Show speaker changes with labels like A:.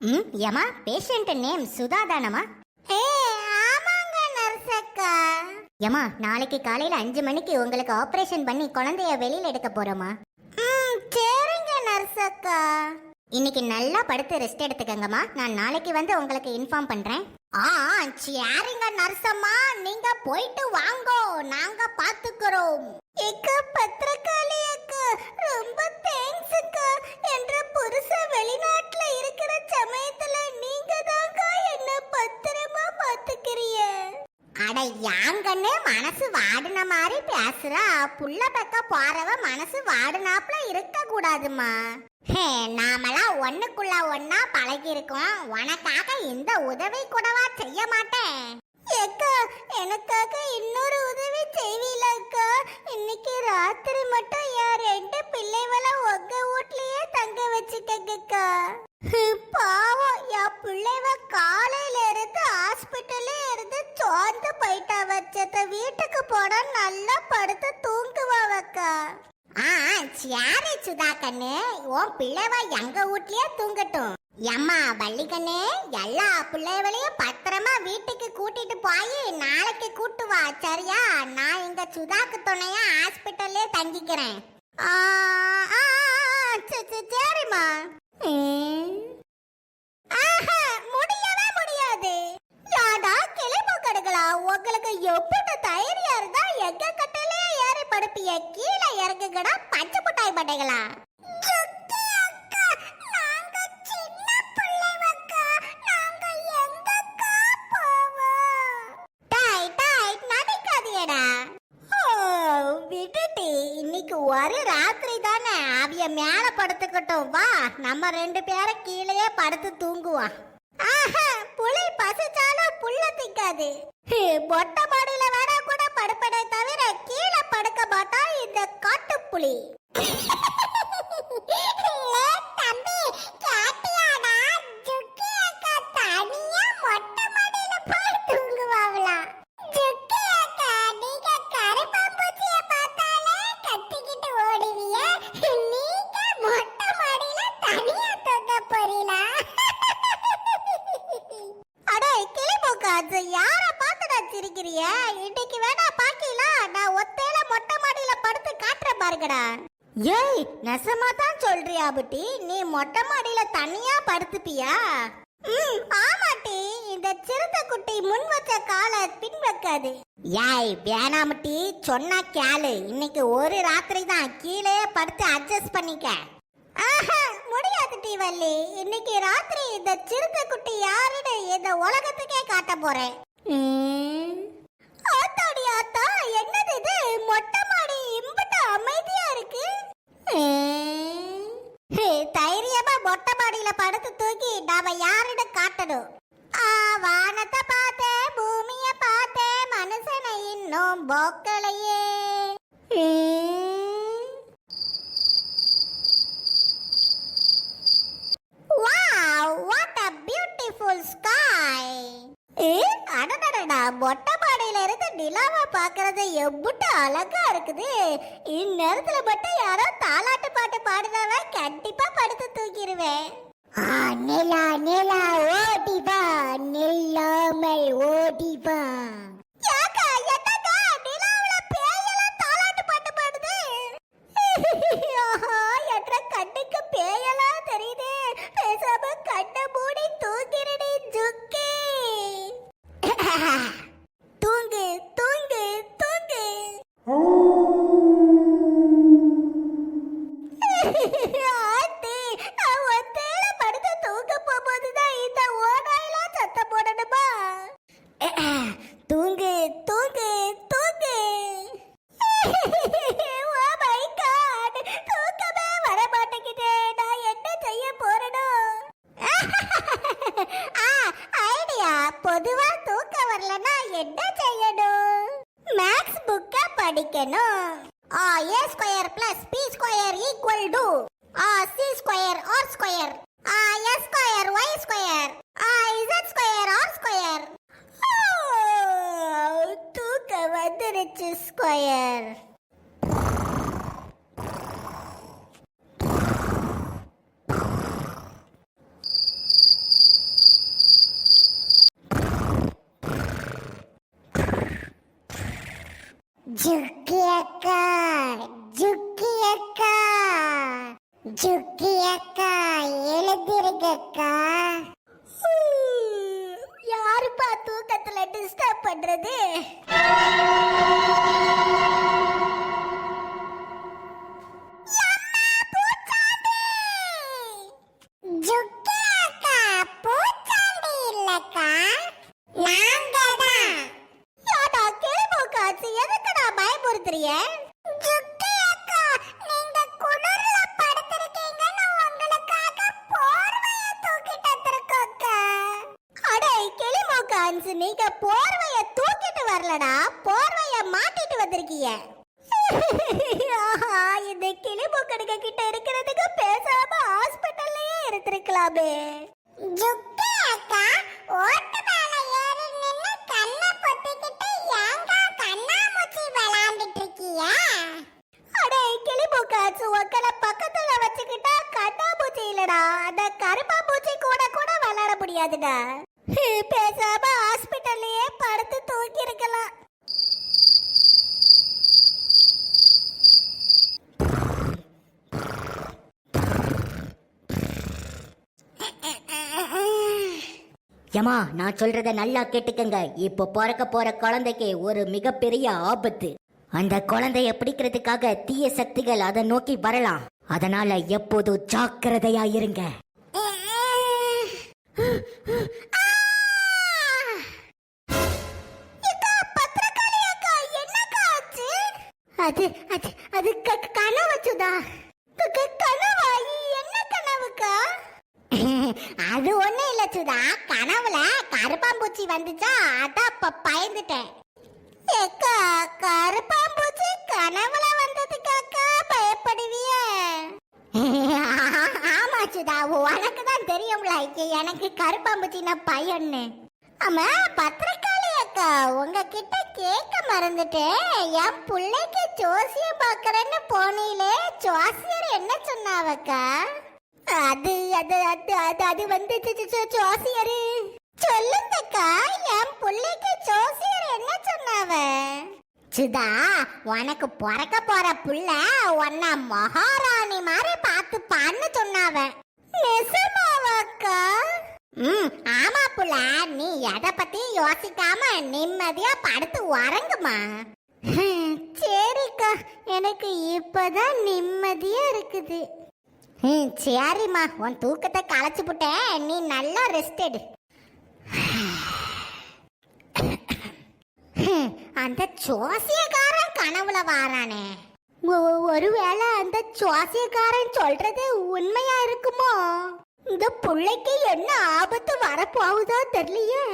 A: ம் ஏமா patient name Sudha தானமா
B: ஏ ஆமாங்க நர்ஸ் அக்கா.
A: ஏமா நாளைக்கு காலையில அஞ்சு மணிக்கு உங்களுக்கு ஆபரேஷன் பண்ணி குழந்தைய வெளியில எடுக்க போறோமா
B: ம் சரிங்க நர்ஸ் அக்கா.
A: இன்னைக்கு நல்லா படுத்து ரெஸ்ட் எடுத்துக்கங்கம்மா. நான் நாளைக்கு வந்து உங்களுக்கு இன்ஃபார்ம் பண்றேன்.
B: ஆ சரிங்க நர்ஸ் நீங்க போயிட்டு வாங்கோ. நாங்க பாத்துக்கிறோம். எக்க பத்திரகாளி அக்கா ரொம்ப தேங்க்ஸ் அக்கா. என்ற புருஷ வெளிநாட்டுல இருக்கிற சமயத்துல நீங்க தாங்க என்ன பத்திரமா பாத்துக்கிறீங்க
A: அட யாங்கன்னு மனசு வாடின மாதிரி பேசுறா புள்ள பக்க போறவ மனசு வாடினாப்ல இருக்க கூடாதுமா ஹே நாமெல்லாம் ஒண்ணுக்குள்ள ஒன்னா பழகி இருக்கோம் உனக்காக இந்த உதவி கூடவா செய்ய மாட்டேன்?
B: ஏக்கா எனக்காக இன்னொரு உதவி செய்வீலக்கா இன்னைக்கு ராத்திரி மட்டும் என் ரெண்டு பிள்ளைகளை ஒக்க வீட்லயே தங்க வச்சுக்கங்கக்கா போனா நல்லா படுத்து தூங்குவாவக்கா
A: ஆ சாரி சுதா கண்ணு. உன் பிள்ளைவ எங்க வீட்லயே தூங்கட்டும். எம்மா வள்ளி கண்ணு எல்லா பிள்ளைகளையும் பத்திரமா வீட்டுக்கு கூட்டிட்டு போய் நாளைக்கு கூட்டு வா சரியா? நான் இங்க சுதாக்கு துணையா ஹாஸ்பிட்டல்லே தங்கிக்கிறேன்.
B: சரிம்மா. படுப்பிய கீழே இறங்குகடா பச்சை புட்டாய் பட்டைகளா? ஒரு ராத்திரி தானே. அவிய மேல படுத்துக்கட்டும். வா நம்ம ரெண்டு பேரும் கீழேயே படுத்து தூங்குவோம். ஆஹா புலி பசிச்சாலும் புல்ல திக்காது. ஹே, மொட்டை மாடியில வேணா கூட படுப்படை தவிர கீழே மாட்டா இந்த காட்டுப்புலி. தம்பி அது சிரிக்கிறிய இன்னைக்கு வேணா பாக்கீங்களா நான் ஒத்தையில மொட்டை மாடியில படுத்து காட்டுறேன் பாருங்கடா.
A: ஏய் நெசமா தான் சொல்றியா புட்டி? நீ மொட்டை மாடியில தனியா படுத்துப்பியா?
B: ம் ஆமாட்டி. இந்த சிறுத்தை குட்டி முன் வச்ச காலை பின் வைக்காது
A: ஏய் வேணாமட்டி சொன்னா கேளு. இன்னைக்கு ஒரு ராத்திரி தான். கீழே படுத்து அட்ஜஸ்ட் பண்ணிக்க.
B: ஆஹா முடியாது டி வள்ளி. இன்னைக்கு ராத்திரி இந்த சிறுத்தை குட்டி யாருன்னு இந்த உலகத்துக்கே காட்ட போறேன்.
A: படுத்து தூக்கி நாம யாருன்னு காட்டணும்?
B: ஆ வானத்தை பார்த்தேன் பூமிய பார்த்தேன் மனுஷனை இன்னும் போக்கலையே. Wow what a beautiful sky ஏ அடடடடா மொட்டை மாடியில இருந்து நிலாவை பார்க்கறது எம்புட்டு அழகா இருக்குது. இந்நேரத்துல மட்டும் யாரோ தாலாட்டு பாட்டு பாடுறவ கண்டிப்பா படுத்து தூக்கிடுவேன்
A: நிலா நிலா ஓடி வா நில்லாமல் ஓடி
B: a square plus b square equal to a c square or square a s square y square a z square or square தூக்க வந்துருச்சு ஸ்கொயர்
A: Jerk. ஜுக்கி அக்கா எழுதிருக்கா
B: யாருப்பா தூக்கத்துல டிஸ்டர்ப் பண்றது? கிளிமோக்கான்ஸ் நீங்க போர்வைய தூக்கிட்டு வரலடா. போர்வைய மாட்டிட்டு வந்திருக்கீங்க. ஆஹா, இந்த கிளிமூக்கடுக்க கிட்ட இருக்கிறதுக்கு பேசாம ஹாஸ்பிட்டல்லயே இருந்திருக்கலாமே.
A: ஜுக்கி அக்கா ஓட்டு மேல ஏறி நின்னு கண்ணை பொத்திக்கிட்டு ஏங்கா கண்ணாமூச்சி விளையாண்டுட்டு இருக்கிய
B: அடே கிளிமூக்கான்ஸ் உங்களை பக்கத்துல வச்சுக்கிட்டா கண்ணாமூச்சி இல்லடா. அந்த கருப்பாம்பூச்சி கூட கூட விளையாட முடியாதுடா. பேசாம ஹாஸ்பிட்டல்லையே படுத்து தூக்கி இருக்கலாம்
C: ஏமா நான் சொல்றத நல்லா கேட்டுக்கங்க. இப்போ பிறக்க போற குழந்தைக்கு ஒரு மிகப்பெரிய ஆபத்து. அந்த குழந்தைய பிடிக்கிறதுக்காக தீய சக்திகள் அதை நோக்கி வரலாம். அதனால எப்போதும் ஜாக்கிரதையா இருங்க.
B: அது அது அது கனவு சுதா. கனவா? என்ன கனவுக்கா?
A: அது ஒண்ணு இல்ல சுதா. கனவுல கருப்பாம்பூச்சி வந்துச்சா? அதான் இப்ப பயந்துட்டேன்.
B: ஏக்கா கருப்பாம்பூச்சி கனவுல வந்ததுக்காக்கா? பயப்படுவிய.
A: ஆமா சுதா. உனக்கு தான் தெரியும்ல எனக்கு கருப்பாம்பூச்சினா பயன்னு
B: ஆமா பத்திரிக்கை அக்கா உங்ககிட்ட கேட்க மறந்துட்டேன். என் பிள்ளைக்கு ஜோசியம் பார்க்கறேன்னு போனீங்களே ஜோசியர் என்ன சொன்னாவக்கா? அது அது அது அது அது வந்து ஜோ- ஜோசியரு. சொல்லுங்கக்கா என் பிள்ளைக்கு ஜோசியர் என்ன சொன்னாவ?
A: சுதா உனக்கு பிறக்க போற புள்ள உன்னை மகாராணி மாதிரி பார்த்துப்பான்னு சொன்னாவ.
B: நிசமாவாக்கா
A: ம் ஆமா புள்ள. நீ எதை பத்தி யோசிக்காம நிம்மதியா படுத்து உறங்குமா?
B: சரிக்கா. எனக்கு இப்பதான் நிம்மதியா இருக்குது.
A: ம் சரிம்மா. உன் தூக்கத்தை களைச்சு புட்டேன். நீ நல்லா ரெஸ்ட் எடு. அந்த ஜோசியக்காரன் கனவுல வாரானே.
B: ஒருவேளை அந்த சுவாசியக்காரன் சொல்றது உண்மையா இருக்குமோ? இந்த புள்ளைக்கு என்ன ஆபத்து வரப்போகுதோ தெரியலையே.